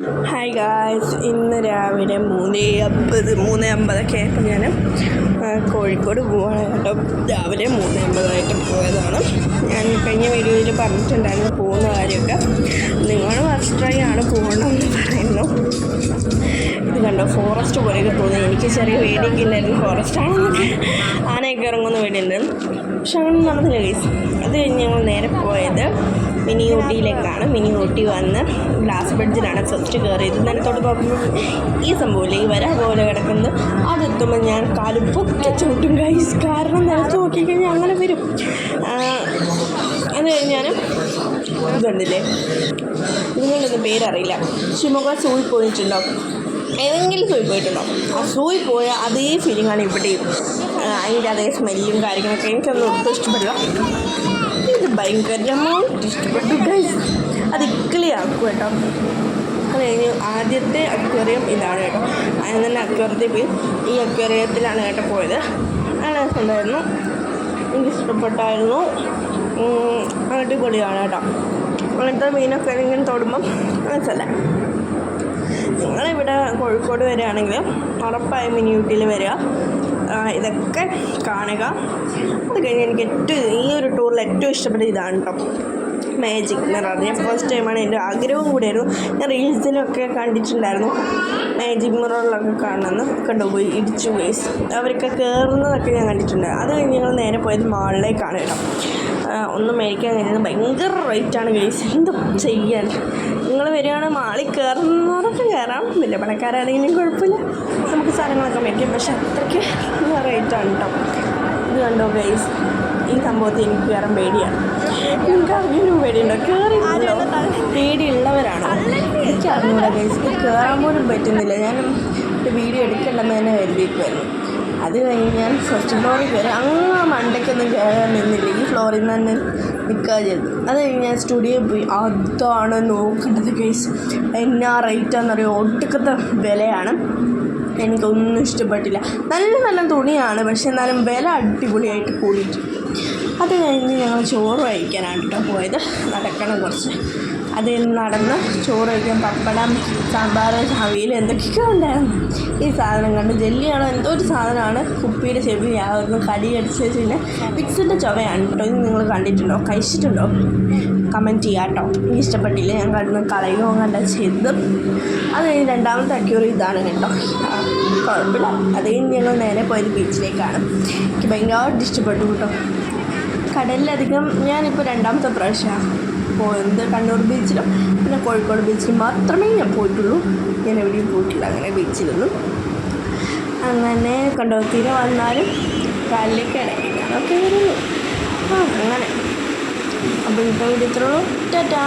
Hi guys ഇന്ന് രാവിലെ മൂന്ന് അമ്പത് മൂന്ന് അമ്പതൊക്കെ ആയപ്പോൾ ഞാൻ കോഴിക്കോട് പോവാണ് കേട്ടോ. രാവിലെ മൂന്ന് അമ്പതായിട്ട് പോയതാണ്. ഞാൻ കഴിഞ്ഞ വീഡിയോയിൽ പറഞ്ഞിട്ടുണ്ടായിരുന്നു പോകുന്ന കാര്യമൊക്കെ. നിങ്ങൾ ഫസ്റ്റ് ട്രൈ ആണ് പോകണമെന്ന് പറയുന്നു. ഇത് കണ്ടോ ഫോറസ്റ്റ് പോലെയൊക്കെ തോന്നി. എനിക്ക് ചെറിയ പേടിയൊക്കെ ഉണ്ടായിരുന്നു ഫോറസ്റ്റ് ആണെന്നൊക്കെ ആനയൊക്കെ ഇറങ്ങുന്ന പേടിയുണ്ടായിരുന്നു പക്ഷെ അങ്ങനെ നടന്നില്ല ഗൈസ് അത് കഴിഞ്ഞ് ഞങ്ങൾ നേരെ പോയത് മിനി ഊട്ടിയിലേക്കാണ്. മിനി ഊട്ടി വന്ന് ഗ്ലാസ് ബ്രിഡ്ജിലാണ് ഫസ്റ്റ് കയറിയത്. നിലത്തോട്ട് പോകുമ്പോൾ ഈ സംഭവമില്ല. ഈ വര പോലെ കിടക്കുന്നത് അതെത്തുമ്പോൾ ഞാൻ കാൽ പൊക്കെ ചൂട്ടും കൈസ് കാരണം നിലത്ത് നോക്കിക്കഴിഞ്ഞാൽ അങ്ങനെ വരും. അത് കഴിഞ്ഞാൽ ഇതുണ്ടല്ലേ? നിങ്ങളൊന്നും പേരറിയില്ല. ശിവമൊഗ്ഗ സൂയി പോയിട്ടുണ്ടോ? ഏതെങ്കിലും സൂയി പോയിട്ടുണ്ടോ? ആ സൂയി പോയ അതേ ഫീലിംഗാണ് ഇവിടെയും. അതിന്റെ അതേ സ്മെല്ലും കാര്യങ്ങളൊക്കെ എനിക്കൊന്നും ഒട്ടും ഇഷ്ടപ്പെടില്ല. ഭയങ്കരമായിട്ട് ഇഷ്ടപ്പെട്ടു. ഗൈസ് അത് ഇക്കിളി ആക്കും കേട്ടോ. അത് കഴിഞ്ഞ് ആദ്യത്തെ അക്വേറിയം ഇതാണ് കേട്ടോ. അതിന് തന്നെ അക്വേറിയത്തിൽ പോയി. ഈ അക്വേറിയത്തിലാണ് കേട്ടോ പോയത്. നല്ല രസമുണ്ടായിരുന്നു എനിക്ക് ഇഷ്ടപ്പെട്ടായിരുന്നു. അടിപൊളിയാണ് കേട്ടോ. അങ്ങനത്തെ മീനൊക്കെ ഇങ്ങനെ തൊടുമ്പം മനസ്സല്ല നിങ്ങളിവിടെ കോഴിക്കോട് വരികയാണെങ്കിൽ ഉറപ്പായും മിനി ഊട്ടിയിൽ വരിക. ഇതൊക്കെ കാണുക. അത് കഴിഞ്ഞ് എനിക്ക് ഏറ്റവും ഈ ഒരു ടൂറിൽ ഏറ്റവും ഇഷ്ടപ്പെട്ട ഇതാണ് കേട്ടോ മാജിക് മിറർ ഞാൻ ഫസ്റ്റ് ടൈമാണ് എന്റെ ആഗ്രഹവും കൂടിയായിരുന്നു ഞാൻ റീൽസിലൊക്കെ കണ്ടിട്ടുണ്ടായിരുന്നു. മാജിക് മിററിലൊക്കെ കണ്ടോ പോയി ഇടിച്ചു പോയി. അവരൊക്കെ കയറുന്നതൊക്കെ ഞാൻ കണ്ടിട്ടുണ്ട്. അത് കഴിഞ്ഞ് ഞങ്ങൾ നേരെ പോയത് മാളിലേക്കാണ് കേട്ടോ. ഒന്നും മേടിക്കാൻ കഴിയുന്നത് ഭയങ്കര റേറ്റാണ് ഗൈസ് എന്തും ചെയ്യാൻ. നിങ്ങൾ വരികയാണെങ്കിൽ മാളിൽ കയറുന്നവരൊക്കെ കയറാം വലിയ പണക്കാരാണെങ്കിലും കുഴപ്പമില്ല. നമുക്ക് സാധനങ്ങളൊക്കെ മേടിക്കാം. പക്ഷെ അത്രയ്ക്ക് റേറ്റാണ് കേട്ടോ ഇത് കണ്ടോ ഗൈസ് ഈ സംഭവത്തിൽ എനിക്ക് കയറാൻ പേടിയാണ്. നിങ്ങൾക്ക് അറിയാനും പേടിയുണ്ടോ? കയറി പേടിയുള്ളവരാണ്. എനിക്ക് അറിഞ്ഞൂടാ ഗൈസ് കയറാൻ പോലും പറ്റുന്നില്ല. ഞാൻ വീഡിയോ എടുക്കണ്ടെന്ന് തന്നെ കരുതിയിരിക്കുമായിരുന്നു അത് കഴിഞ്ഞാൽ ഫസ്റ്റ് ഫ്ലോറിൽ കയറി. അങ്ങ് മണ്ടയ്ക്കൊന്നും കയറാൻ നിന്നില്ല. ഈ ഫ്ലോറിൽ നിന്ന് തന്നെ നിൽക്കുക ചെയ്തു. അത് കഴിഞ്ഞ് ഞാൻ സ്റ്റുഡിയോയിൽ പോയി. അതാണ് നോക്കേണ്ടത് കേസ് എന്നാ റേറ്റാണെന്നറിയോ ഒട്ടുക്കത്തെ വിലയാണ്. എനിക്കൊന്നും ഇഷ്ടപ്പെട്ടില്ല. നല്ല നല്ല തുണിയാണ്. പക്ഷെ എന്നാലും വില അടിപൊളിയായിട്ട് കൂടിയിട്ടുണ്ട്. അത് കഴിഞ്ഞ് ഞങ്ങൾ ചോറ് കഴിക്കാനാണ് കേട്ടോ പോയത്. നടക്കണം കുറച്ച്. അത് കഴിഞ്ഞ് നടന്ന് ചോറ് വയ്ക്കും പപ്പടം സാമ്പാർ അവിയൽ എന്തൊക്കെയോ ഉണ്ടായിരുന്നു. ഈ സാധനം കണ്ട് ജെല്ലിയാണോ എന്തോ ഒരു സാധനമാണ്. കുപ്പിയുടെ ചെവിയാകുന്നു കടി അടിച്ച് വെച്ച് കഴിഞ്ഞാൽ മിക്സിന്റെ ചുവയാണ് കേട്ടോ. ഇത് നിങ്ങൾ കണ്ടിട്ടുണ്ടോ? കഴിച്ചിട്ടുണ്ടോ? കമന്റ് ചെയ്യാം കേട്ടോ. എനിക്ക് ഇഷ്ടപ്പെട്ടില്ല ഞാൻ കണ്ടു കളയുകയോ കണ്ട ചെയ്തും അത് കഴിഞ്ഞ് രണ്ടാമത്തെ അക്യൂർ ഇതാണ് കേട്ടോ. കുഴപ്പമില്ല. അത് കഴിഞ്ഞ് ഞങ്ങൾ നേരെ പോയത് ബീച്ചിലേക്കാണ്. എനിക്ക് ഭയങ്കരമായിട്ട് ഇഷ്ടപ്പെട്ടു കേട്ടോ. കടലിലധികം ഞാനിപ്പോൾ രണ്ടാമത്തെ പ്രാവശ്യമാണ് പോയത് കണ്ണൂർ ബീച്ചിലും പിന്നെ കോഴിക്കോട് ബീച്ചിലും മാത്രമേ ഞാൻ പോയിട്ടുള്ളൂ. ഞാൻ എവിടെയും പോയിട്ടില്ല. അങ്ങനെ ബീച്ചിലൊന്നും അങ്ങനെ കണ്ടോ തീരെ വന്നാലും കാലിലേക്ക് ഇടയ്ക്കാനൊക്കെ വരുന്നു ആ അങ്ങനെ. അപ്പോൾ ഇപ്പോൾ ഇവിടെ ഇത്രയുള്ളൂ ടാറ്റാ.